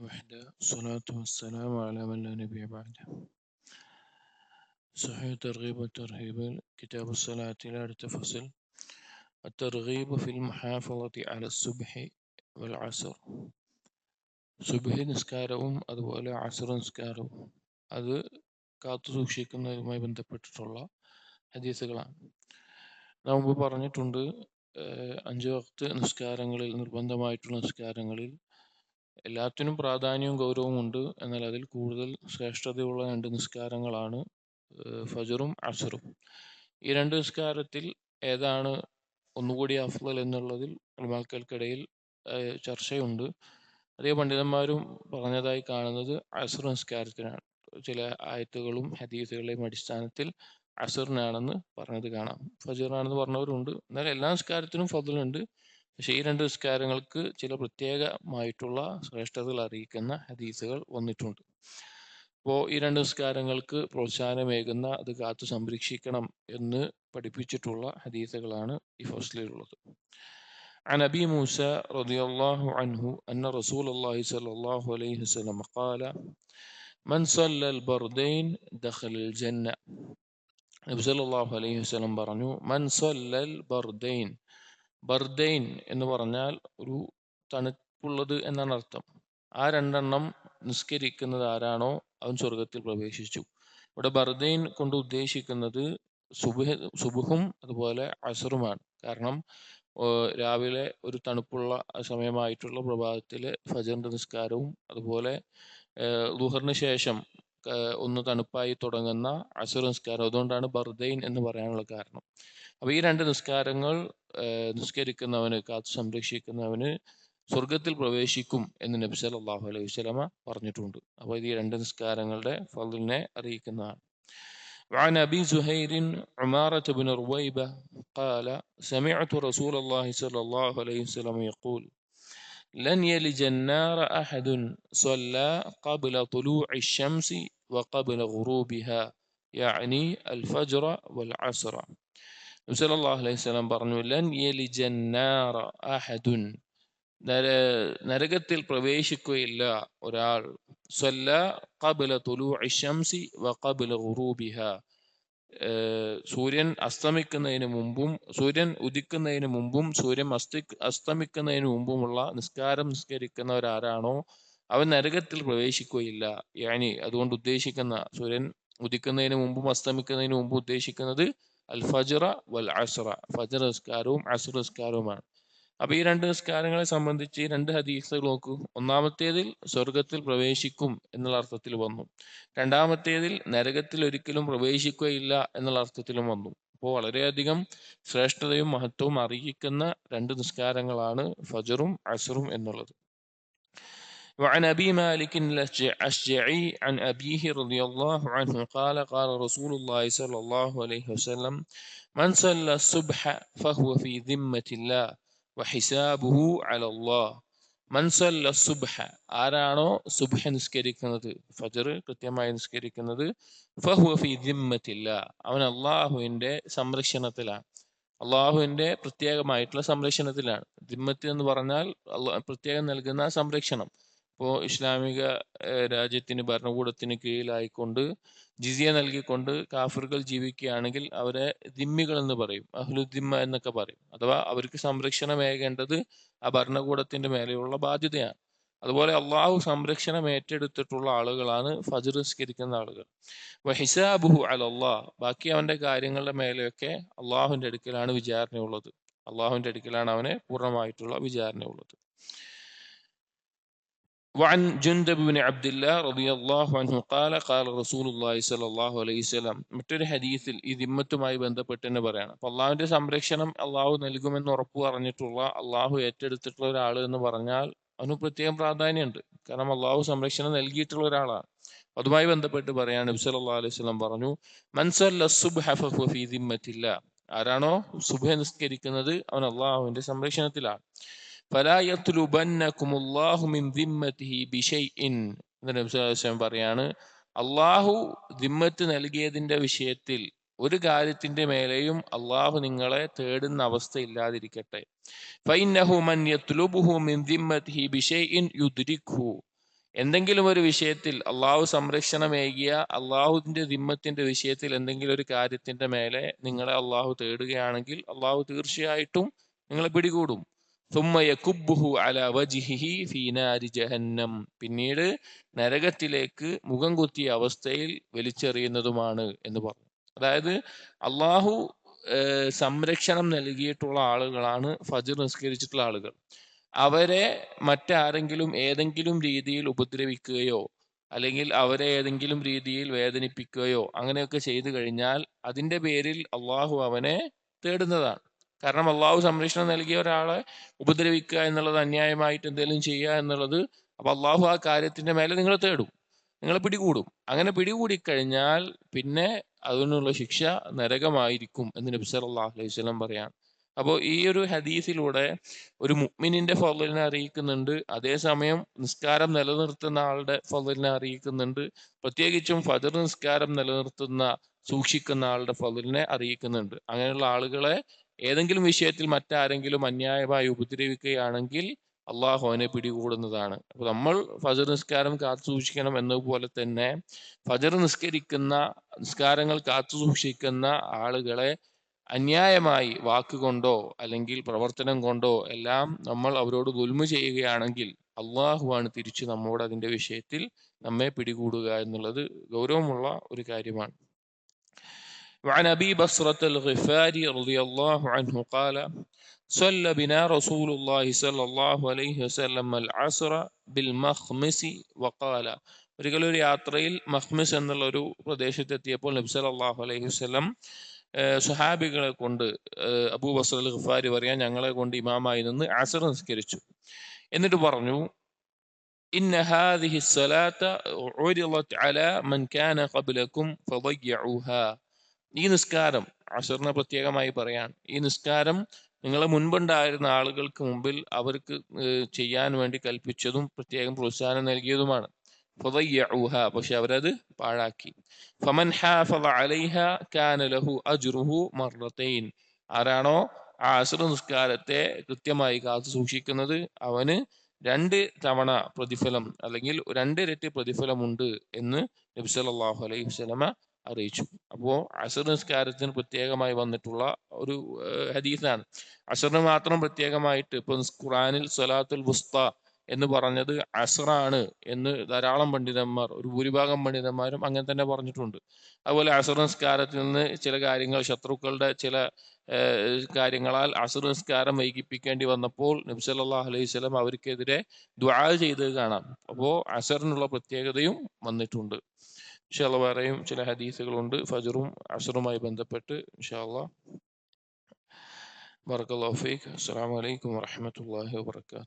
وحده الصلاة والسلام على من لا نبي بعده صحيح الترغيب والترهيب كتاب الصلاة لا فصل الترغيب في المحافظة على الصبح والعصر സുബഹി നിസ്കാരവും അതുപോലെ അസർ നിസ്കാരവും അത് കാത്തു സൂക്ഷിക്കുന്നതുമായി ബന്ധപ്പെട്ടിട്ടുള്ള ഹദീസുകളാണ് നാം മുമ്പ് പറഞ്ഞിട്ടുണ്ട് ഏഹ് അഞ്ച് വക്ത് നിസ്കാരങ്ങളിൽ നിർബന്ധമായിട്ടുള്ള നിസ്കാരങ്ങളിൽ എല്ലാത്തിനും പ്രാധാന്യവും ഗൗരവവും ഉണ്ട്. എന്നാൽ അതിൽ കൂടുതൽ ശ്രേഷ്ഠതയുള്ള രണ്ട് നിസ്കാരങ്ങളാണ് ഫജറും അസറും. ഈ രണ്ട് നിസ്കാരത്തിൽ ഏതാണ് ഒന്നുകൂടി അഫ്ലൽ എന്നുള്ളതിൽ ഉലമാക്കൾക്കിടയിൽ ചർച്ചയുണ്ട്. അതേ പണ്ഡിതന്മാരും പറഞ്ഞതായി കാണുന്നത് അസർ നിസ്കാരത്തിനാണ്. ചില ആയത്തുകളും ഹദീസുകളുടെയും അടിസ്ഥാനത്തിൽ അസറിനാണെന്ന് പറഞ്ഞത് കാണാം. ഫജറിനാണെന്ന് പറഞ്ഞവരുണ്ട്. എന്നാൽ എല്ലാ നിസ്കാരത്തിനും ഫضലുണ്ട് പക്ഷേ ഈ രണ്ട് നിസ്കാരങ്ങൾക്ക് ചില പ്രത്യേകമായിട്ടുള്ള ശ്രേഷ്ഠതകൾ അറിയിക്കുന്ന ഹദീസുകൾ വന്നിട്ടുണ്ട് അപ്പോൾ ഈ രണ്ട് നിസ്കാരങ്ങൾക്ക് പ്രോത്സാഹനമേകുന്ന അത് കാത്തു സംരക്ഷിക്കണം എന്ന് പഠിപ്പിച്ചിട്ടുള്ള ഹദീസുകളാണ് ഈ ഫസ്ലിലുള്ളത് عن أبي موسى رضي الله عنه أن رسول الله صلى الله عليه وسلم قال من صلى البردين دخل الجنة നബി സല്ലല്ലാഹു അലൈഹി വസല്ലം പറഞ്ഞു മൻ സല്ലൽ ബർദൈൻ ബർദൈൻ എന്ന് പറഞ്ഞാൽ ഒരു തണുപ്പുള്ളത് എന്നാണ് അർത്ഥം. ആ രണ്ടെണ്ണം നിസ്കരിക്കുന്നത് ആരാണോ? അവൻ സ്വർഗത്തിൽ പ്രവേശിച്ചു. ഇവിടെ ബർദൈൻ കൊണ്ട് ഉദ്ദേശിക്കുന്നത് സുബഹ സുബുഹും അതുപോലെ അസറുമാണ്. കാരണം രാവിലെ ഒരു തണുപ്പുള്ള സമയമായിട്ടുള്ള പ്രഭാതത്തിലെ ഫജറിന്റെ നിസ്കാരവും അതുപോലെ ലുഹറിന് ശേഷം ഒന്ന് തണുപ്പായി തുടങ്ങുന്ന അസുർ നിസ്കാരം അതുകൊണ്ടാണ് ബർദൈൻ എന്ന് പറയാനുള്ള കാരണം അപ്പൊ ഈ രണ്ട് നിസ്കാരങ്ങൾ ഏഹ് നിസ്കരിക്കുന്നവന് കാത്തു സംരക്ഷിക്കുന്നവന് സ്വർഗത്തിൽ പ്രവേശിക്കും എന്ന് നബി സല്ലല്ലാഹു അലൈഹി വസല്ലമ പറഞ്ഞിട്ടുണ്ട് അപ്പോൾ ഇത് ഈ രണ്ട് നിസ്കാരങ്ങളുടെ ഫളിനെ അറിയിക്കുന്നതാണ് وعن أبي زهير عمارة بن رويبة قال سمعت رسول الله صلى الله عليه وسلم يقول لن يلج النار أحد صلى قبل طلوع الشمس وقبل غروبها يعني الفجر والعصر صلى الله عليه وسلم പറഞ്ഞു لن يلج النار أحد നരകത്തിൽ പ്രവേശിക്കുകയില്ല ഒരാൾ സ്വല്ല കബല തുലു ഷംസി വ കബല ഗുറൂബിഹ സൂര്യൻ അസ്തമിക്കുന്നതിന് മുമ്പും സൂര്യൻ ഉദിക്കുന്നതിന് മുമ്പും സൂര്യൻ അസ്തി അസ്തമിക്കുന്നതിന് മുമ്പുമുള്ള നിസ്കാരം നിസ്കരിക്കുന്നവരാരാണോ അവൻ നരകത്തിൽ പ്രവേശിക്കുകയില്ല. യാനി അതുകൊണ്ട് ഉദ്ദേശിക്കുന്ന സൂര്യൻ ഉദിക്കുന്നതിന് മുമ്പും അസ്തമിക്കുന്നതിന് മുമ്പും ഉദ്ദേശിക്കുന്നത് അൽ ഫജറ വൽ അസറ. ഫജർ നിസ്കാരവും അസുർ നിസ്കാരവുമാണ്. അപ്പൊ ഈ രണ്ട് നിസ്കാരങ്ങളെ സംബന്ധിച്ച് ഈ രണ്ട് ഹദീസുകൾ നോക്കൂ ഒന്നാമത്തേതിൽ സ്വർഗത്തിൽ പ്രവേശിക്കും എന്നുള്ള അർത്ഥത്തിൽ വന്നു രണ്ടാമത്തേതിൽ നരകത്തിൽ ഒരിക്കലും പ്രവേശിക്കുകയില്ല എന്നുള്ള അർത്ഥത്തിലും വന്നു അപ്പോൾ വളരെയധികം ശ്രേഷ്ഠതയും മഹത്വവും അറിയിക്കുന്ന രണ്ട് നിസ്കാരങ്ങളാണ് ഫജറും അസറും എന്നുള്ളത് وعن أبي مالك الأشجعي عن أبيه رضي الله عنه قال قال رسول الله صلى الله عليه وسلم من صلى الصبح فهو في ذمة الله വഹിസാബുഹു അലല്ലാ. മൻസല്ല സുബ്ഹ. ആരാണോ സുബ്ഹ നിസ്കരിക്കുന്നത്? ഫജർ കൃത്യമായി നിസ്കരിക്കുന്നത്. ഫഹുവ അവൻ അള്ളാഹുവിന്റെ സംരക്ഷണത്തിലാണ്. അള്ളാഹുവിന്റെ പ്രത്യേകമായിട്ടുള്ള സംരക്ഷണത്തിലാണ്. ദിമ്മത്ത് എന്ന് പറഞ്ഞാൽ പ്രത്യേകം നൽകുന്ന സംരക്ഷണം. ഇപ്പോൾ ഇസ്ലാമിക രാജ്യത്തിന് ഭരണകൂടത്തിന് കീഴിലായിക്കൊണ്ട് ജിസിയ നൽകിക്കൊണ്ട് കാഫിറുകൾ ജീവിക്കുകയാണെങ്കിൽ അവരെ ദിമ്മികൾ എന്ന് പറയും അഹ്ലുദിമ്മ എന്നൊക്കെ പറയും. അഥവാ അവർക്ക് സംരക്ഷണമേകേണ്ടത് ആ ഭരണകൂടത്തിന്റെ മേലെയുള്ള ബാധ്യതയാണ്. അതുപോലെ അള്ളാഹു സംരക്ഷണം ഏറ്റെടുത്തിട്ടുള്ള ആളുകളാണ് ഫജർ നിസ്കരിക്കുന്ന ആളുകൾ വഹിസാബുഹു അൽ ബാക്കി അവന്റെ കാര്യങ്ങളുടെ മേലെയൊക്കെ അള്ളാഹുവിന്റെ അടുക്കലാണ് വിചാരണയുള്ളത്. അള്ളാഹുവിന്റെ അടുക്കലാണ് അവനെ പൂർണമായിട്ടുള്ള വിചാരണയുള്ളത്. وعن جندب بن عبد الله رضي الله عنه قال قال رسول الله صلى الله عليه وسلم മറ്റൊരു ഹദീസിൽ ഈ ദിമ്മത്തുമായി ബന്ധപ്പെട്ട് തന്നെ പറയാണ് അപ്പൊ അള്ളാഹുവിന്റെ സംരക്ഷണം അള്ളാഹു നൽകുമെന്ന് ഉറപ്പ് പറഞ്ഞിട്ടുള്ള അള്ളാഹു ഏറ്റെടുത്തിട്ടുള്ള ഒരാൾ എന്ന് പറഞ്ഞാൽ അവന് പ്രത്യേകം പ്രാധാന്യമുണ്ട് കാരണം അള്ളാഹു സംരക്ഷണം നൽകിയിട്ടുള്ള ഒരാളാണ് അതുമായി ബന്ധപ്പെട്ട് പറയാണ് നബി സല്ലല്ലാഹു അലൈഹി വസല്ലം പറഞ്ഞു മൻസല്ല സുബ്ഹ ഫഹുവ ഫീ ദിമ്മത്തില്ല ആരാണോ സുബ്ഹ നിസ്കരിക്കുന്നത് അവൻ അള്ളാഹുവിന്റെ സംരക്ഷണത്തിലാണ് എന്നിട്ട് പറയാണ് അള്ളാഹു ദിമ്മത്ത് നൽകിയതിന്റെ വിഷയത്തിൽ ഒരു കാര്യത്തിന്റെ മേലെയും അള്ളാഹു നിങ്ങളെ തേടുന്ന അവസ്ഥ ഇല്ലാതിരിക്കട്ടെ. എന്തെങ്കിലും ഒരു വിഷയത്തിൽ അള്ളാഹു സംരക്ഷണമേകിയ അള്ളാഹുവിന്റെ ദിമ്മത്തിന്റെ വിഷയത്തിൽ എന്തെങ്കിലും ഒരു കാര്യത്തിന്റെ മേലെ നിങ്ങളെ അള്ളാഹു തേടുകയാണെങ്കിൽ അള്ളാഹു തീർച്ചയായിട്ടും നിങ്ങളെ പിടികൂടും. പിന്നീട് നരകത്തിലേക്ക് മുഖം കുത്തിയ അവസ്ഥയിൽ വലിച്ചെറിയുന്നതുമാണ് എന്ന് പറഞ്ഞു. അതായത് അള്ളാഹു സംരക്ഷണം നൽകിയിട്ടുള്ള ആളുകളാണ് ഫജർ നിസ്കരിച്ചിട്ടുള്ള ആളുകൾ. അവരെ മറ്റാരെങ്കിലും ഏതെങ്കിലും രീതിയിൽ ഉപദ്രവിക്കുകയോ അല്ലെങ്കിൽ അവരെ ഏതെങ്കിലും രീതിയിൽ വേദനിപ്പിക്കുകയോ അങ്ങനെയൊക്കെ ചെയ്തു കഴിഞ്ഞാൽ അതിന്റെ പേരിൽ അള്ളാഹു അവനെ തേടുന്നതാണ്. കാരണം അള്ളാഹു സംരക്ഷണം നൽകിയ ഒരാളെ ഉപദ്രവിക്കുക എന്നുള്ളത് അന്യായമായിട്ട് എന്തെങ്കിലും ചെയ്യുക എന്നുള്ളത് അപ്പോൾ അള്ളാഹു ആ കാര്യത്തിന്റെ മേലെ നിങ്ങൾ തേടും. നിങ്ങൾ പിടികൂടും. അങ്ങനെ പിടികൂടിക്കഴിഞ്ഞാൽ പിന്നെ അതിനുള്ള ശിക്ഷ നരകമായിരിക്കും എന്ന് നബി അള്ളാഹു അലൈഹി സ്വലം പറയാണ്. അപ്പോൾ ഈ ഒരു ഹദീസിലൂടെ ഒരു മുഗ്മിനിന്റെ ഫലിനെ അറിയിക്കുന്നുണ്ട്. അതേസമയം നിസ്കാരം നിലനിർത്തുന്ന ആളുടെ ഫലിനെ അറിയിക്കുന്നുണ്ട്. പ്രത്യേകിച്ചും ഫജർ നിസ്കാരം നിലനിർത്തുന്ന സൂക്ഷിക്കുന്ന ആളുടെ ഫലിനെ അറിയിക്കുന്നുണ്ട്. അങ്ങനെയുള്ള ആളുകളെ ഏതെങ്കിലും വിഷയത്തിൽ മറ്റാരെങ്കിലും അന്യായമായി ഉപദ്രവിക്കുകയാണെങ്കിൽ അള്ളാഹു അവനെ പിടികൂടുന്നതാണ്. അപ്പൊ നമ്മൾ ഫജർ നിസ്കാരം കാത്തു സൂക്ഷിക്കണം എന്നതുപോലെ തന്നെ ഫജർ നിസ്കരിക്കുന്ന നിസ്കാരങ്ങൾ കാത്തു സൂക്ഷിക്കുന്ന ആളുകളെ അന്യായമായി വാക്കുകൊണ്ടോ അല്ലെങ്കിൽ പ്രവർത്തനം കൊണ്ടോ എല്ലാം നമ്മൾ അവരോട് ഗുൽമ ചെയ്യുകയാണെങ്കിൽ അള്ളാഹുവാണ് തിരിച്ച് നമ്മോട് അതിന്റെ വിഷയത്തിൽ നമ്മെ പിടികൂടുക എന്നുള്ളത് ഗൗരവമുള്ള ഒരു കാര്യമാണ്. وعن أبي بصرة الغفاري رضي الله عنه قال صلى بنا رسول الله صلى الله عليه وسلم العصر بالمخمس وقال ഒരിക്കലും ഒരു യാത്രയിൽ മഹ്മിസ് എന്നുള്ള ഒരു പ്രദേശത്തെത്തിയപ്പോൾ നബി സല്ലല്ലാഹു അലൈഹി വസല്ലം ഏഹ് സുഹാബികളെ കൊണ്ട് ഏഹ് അബൂ ബസർ അൽ ഖഫാരി പറയാൻ ഞങ്ങളെ കൊണ്ട് ഇമാമായി നിന്ന് അസർ നിസ്കരിച്ചു എന്നിട്ട് പറഞ്ഞു ഇന്ന ഹാദിഹി الصلاة عرضت على من كان قبلكم فضيعوها ഈ നിസ്കാരം അസറിനെ പ്രത്യേകമായി പറയാൻ ഈ നിസ്കാരം നിങ്ങളെ മുൻപുണ്ടായിരുന്ന ആളുകൾക്ക് മുമ്പിൽ അവർക്ക് ചെയ്യാൻ വേണ്ടി കൽപ്പിച്ചതും പ്രത്യേകം പ്രോത്സാഹനം നൽകിയതുമാണ്. ഫതയ്യഊഹ പക്ഷെ അവരത് പാഴാക്കി. ഫമൻ കാന ലഹു അജ്റുഹു മർറതൈൻ. ആരാണോ ആ അസുർ നിസ്കാരത്തെ കൃത്യമായി കാത്തു സൂക്ഷിക്കുന്നത് അവന് രണ്ട് തവണ പ്രതിഫലം അല്ലെങ്കിൽ രണ്ടിരട്ടി പ്രതിഫലമുണ്ട് എന്ന് നബി സല്ലല്ലാഹു അലൈഹി വസല്ലമ അറിയിച്ചു. അപ്പോ അസർ നിസ്കാരത്തിന് പ്രത്യേകമായി വന്നിട്ടുള്ള ഒരു ഹദീസാണ്. അസറിന് മാത്രം പ്രത്യേകമായിട്ട് ഇപ്പൊ ഖുറാനിൽ സലാത്തുൽ വുസ്ത എന്ന് പറഞ്ഞത് അസറാണ് എന്ന് ധാരാളം പണ്ഡിതന്മാർ ഒരു ഭൂരിഭാഗം പണ്ഡിതന്മാരും അങ്ങനെ തന്നെ പറഞ്ഞിട്ടുണ്ട്. അതുപോലെ അസർ നിസ്കാരത്തിൽ നിന്ന് ചില കാര്യങ്ങൾ ശത്രുക്കളുടെ ചില കാര്യങ്ങളാൽ അസർ നിസ്കാരം വൈകിപ്പിക്കേണ്ടി വന്നപ്പോൾ നബി സല്ലല്ലാഹു അലൈഹി സ്വലം അവർക്കെതിരെ ദുആ ചെയ്തത് കാണാം. അപ്പോൾ അസറിനുള്ള പ്രത്യേകതയും വന്നിട്ടുണ്ട്. ഇൻഷാല്ല ചില ഹദീസുകളുണ്ട്. ഫജറും അസറുമായി ബന്ധപ്പെട്ട് ഇൻഷാല്ല ബറക്കല്ലാഹു ഫീക്ക്. അസ്സലാമു അലൈക്കും വറഹ്മത്തുള്ളാഹി വബറകാതുഹു.